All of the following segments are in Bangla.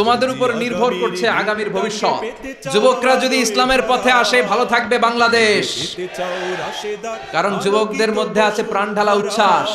তোমাদের উপর নির্ভর করছে আগামীর ভবিষ্যৎ। যুবকরা যদি ইসলামের পথে আসে, ভালো থাকবে বাংলাদেশ। কারণ যুবকদের মধ্যে আছে প্রাণ ঢালা উচ্ছ্বাস।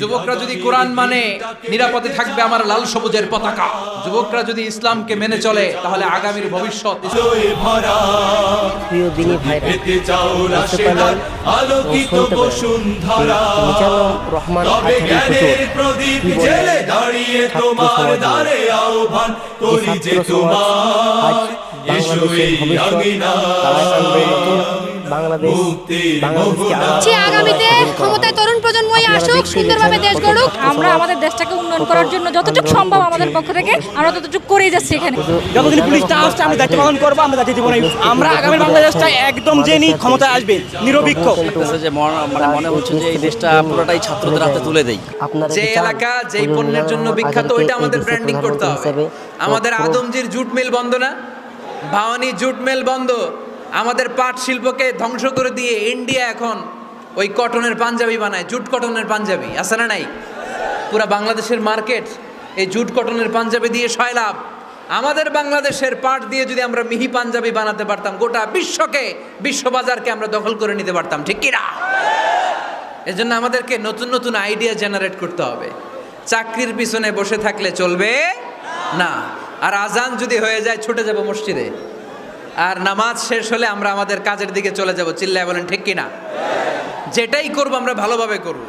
যুবকরা যদি কোরআন মানে নিরাপদে থাকবে আমার লাল সবুজের পতাকা। যুবকরা যদি ইসলামকে মেনে চলে তাহলে আগামীর ভবিষ্যৎ প্রিয় দিনী আলোকিত ও শুনতে পেলেন বসুন্ধরা রহমান তবে আজহারি জ্ঞানের হুজুর প্রদীপ জেলে দাঁড়িয়ে তোমার দ্বারে আহ্বান করি যে তোমার বাংলাদেশের ভবিষ্যৎ তারা আনবে নতুন বাংলাদেশ বাংলাদেশকে আগামীতে ক্ষমতায় তরুণ প্রজন্মই আসুক সুন্দরভাবে দেশ গড়ুক আমরা আমাদের দেশটাকে উন্নয়ন করার জন্য যতটুকু সম্ভব আমাদের পক্ষ থেকে আমরা ততটুকু করেই যাচ্ছি এখানে। যতদিন পুলিশ না আসছে আমরা দায়িত্ব পালন করব আমরা জাতীয় জীবনে আমরা আগামী বাংলাদেশটা একদম জেনি ক্ষমতায় আসবে লাগতেছে যে মানে মনে হচ্ছে যে এই দেশটা পুরোটাই ছাত্রদের হাতে তুলে দেই। যে এলাকা যেই পণ্যের জন্য বিখ্যাত ওইটা আমাদের ব্র্যান্ডিং করতে হবে। আমাদের আদমজির জুট মিল বন্ধ না? ভাওয়ানি জুট মিল বন্ধ। আমাদের পাট শিল্পকে ধ্বংস করে দিয়ে ইন্ডিয়া এখন ওই কটনের পাঞ্জাবি বানায়, জুট কটনের পাঞ্জাবি, আছে না নাই? পুরা বাংলাদেশের মার্কেট এই জুট কটনের পাঞ্জাবি দিয়ে সয়লাভ আমাদের বাংলাদেশের পাট দিয়ে যদি আমরা মিহি পাঞ্জাবি বানাতে পারতাম, গোটা বিশ্বকে, বিশ্ববাজারকে আমরা দখল করে নিতে পারতাম, ঠিক কিনা এজন্য আমাদেরকে নতুন নতুন আইডিয়া জেনারেট করতে হবে। চাকরির পিছনে বসে থাকলে চলবে না। আর আজান যদি হয়ে যায়, ছুটে যাব মসজিদে। আর নামাজ শেষ হলে আমরা আমাদের কাজের দিকে চলে যাব। চিল্লায় বলেন, ঠিক কিনা? যেটাই করব আমরা ভালোভাবে করব।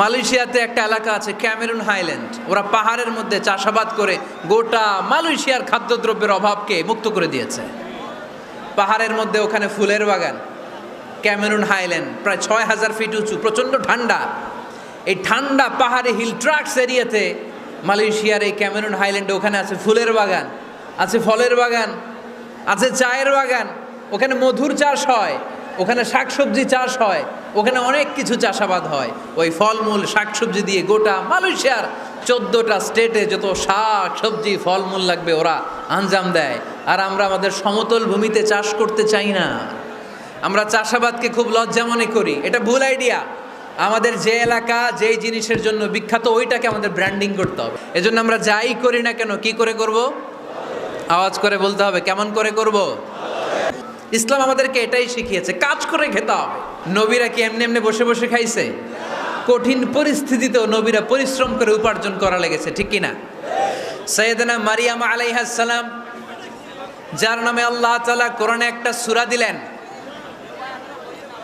মালয়েশিয়াতে একটা এলাকা আছে, ক্যামেরুন হাইল্যান্ড। ওরা পাহাড়ের মধ্যে চাষাবাদ করে গোটা মালয়েশিয়ার খাদ্যদ্রব্যের অভাবকে মুক্ত করে দিয়েছে। পাহাড়ের মধ্যে ওখানে ফুলের বাগান, ক্যামেরুন হাইল্যান্ড, প্রায় ছয় হাজার ফিট উঁচু, প্রচণ্ড ঠান্ডা। এই ঠান্ডা পাহাড়ে হিল ট্রাক্স এরিয়াতে মালয়েশিয়ার এই ক্যামেরুন হাইল্যান্ডে ওখানে আছে ফুলের বাগান, আছে ফলের বাগান আছে চায়ের বাগান, ওখানে মধুর চাষ হয়, ওখানে শাকসবজি চাষ হয়, ওখানে অনেক কিছু চাষাবাদ হয়। ওই ফলমূল, শাকসবজি দিয়ে গোটা মালয়েশিয়ার চোদ্দোটা স্টেটে যত শাক সবজি ফলমূল লাগবে, ওরা আঞ্জাম দেয়। আর আমরা আমাদের সমতল ভূমিতে চাষ করতে চাই না। আমরা চাষাবাদকে খুব লজ্জা মনে করি। এটা ভুল আইডিয়া। আমাদের যে এলাকা, যেই জিনিসের জন্য বিখ্যাত, ওইটাকে আমাদের ব্র্যান্ডিং করতে হবে। এজন্য আমরা যাই করি না কেন, কি করে করব? আওয়াজ করে বলতে হবে, কেমন করে করব? ইসলাম আমাদেরকে এটাই শিখিয়েছে, কাজ করে খেতে হবে। নবীরা কি এমনি এমনি বসে বসে খাইছে? কঠিন পরিস্থিতিতেও নবীরা পরিশ্রম করে উপার্জন করা লেগেছে, ঠিক কিনা? সৈয়দনা মারিয়াম আলাইহাসালাম যার নামে আল্লাহ তালা কোরআনে একটা সুরা দিলেন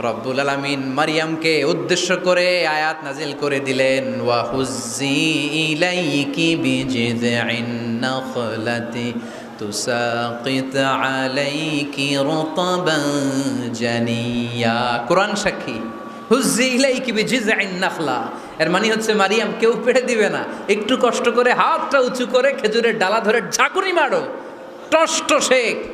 রব্বুল আলামিন মারিয়ামকে উদ্দেশ্য করে আয়াত নাজিল করে দিলেন জানিয়া। কোরআন সাক্ষী নাখলা। এর মানে হচ্ছে মারিয়াম কেউ পেড়ে দিবে না। একটু কষ্ট করে হাতটা উঁচু করে খেজুরের ডালা ধরে ঝাঁকুনি মারো। টষ্ট সে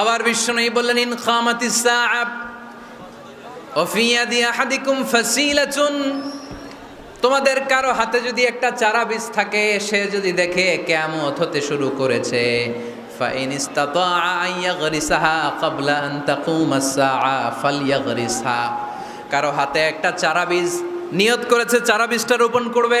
আবার বিশ্ব নেই বললেন ইন খামাতিস সাআব وفي يد أحدكم فسيلة তোমাদের কারো হাতে যদি একটা চারা বীজ থাকে সে যদি দেখে কেমত হতে শুরু করেছে فإن استطاع أن يغرسها قبل أن تقوم الساعة فليغرسها কারো হাতে একটা চারা বীজ নিয়ত করেছে চারা বীজটা রোপণ করবে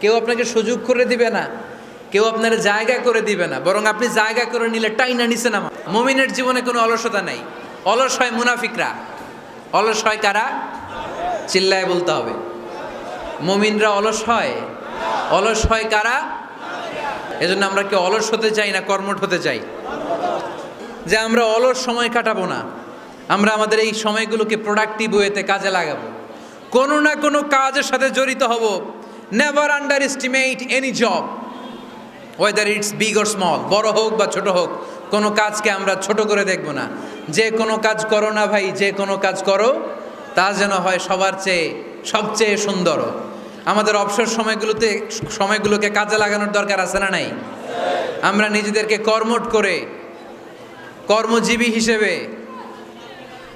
কেউ আপনাকে সুযোগ করে দিবে না, কেউ আপনার জায়গা করে দিবে না, বরং আপনি জায়গা করে নিলে টাইনা নিছে না মমিনের জীবনে কোনো অলসতা নাই। অলস হয় মুনাফিকরা, অলস হয় কারা? চিল্লায় বলতে হবে। মমিনরা অলস হয়। অলস হয় কারা? এজন্য আমরা কেউ অলস হতে চাই না, কর্মঠ হতে চাই। যে আমরা অলস সময় কাটাবো না, আমরা আমাদের এই সময়গুলোকে প্রোডাক্টিভ ওয়েতে কাজে লাগাবো। কোনো না কোনো কাজের সাথে জড়িত হব। Never underestimate any job whether it's big or small বড় হোক বা ছোট হোক, কোনো কাজকে আমরা ছোট করে দেখব না। যে কোনো কাজ করো না ভাই, যে কোনো কাজ করো, তা যেন হয় সবার চেয়ে, সবচেয়ে সুন্দর। আমাদের অবসর সময়গুলোতে, সময়গুলোকে কাজে লাগানোর দরকার আছে না নাই? আমরা নিজেদেরকে কর্মট করে, কর্মজীবী হিসেবে,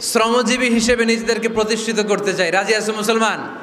শ্রমজীবী হিসেবে নিজেদেরকে প্রতিষ্ঠিত করতে চাই। রাজি আছে মুসলমান?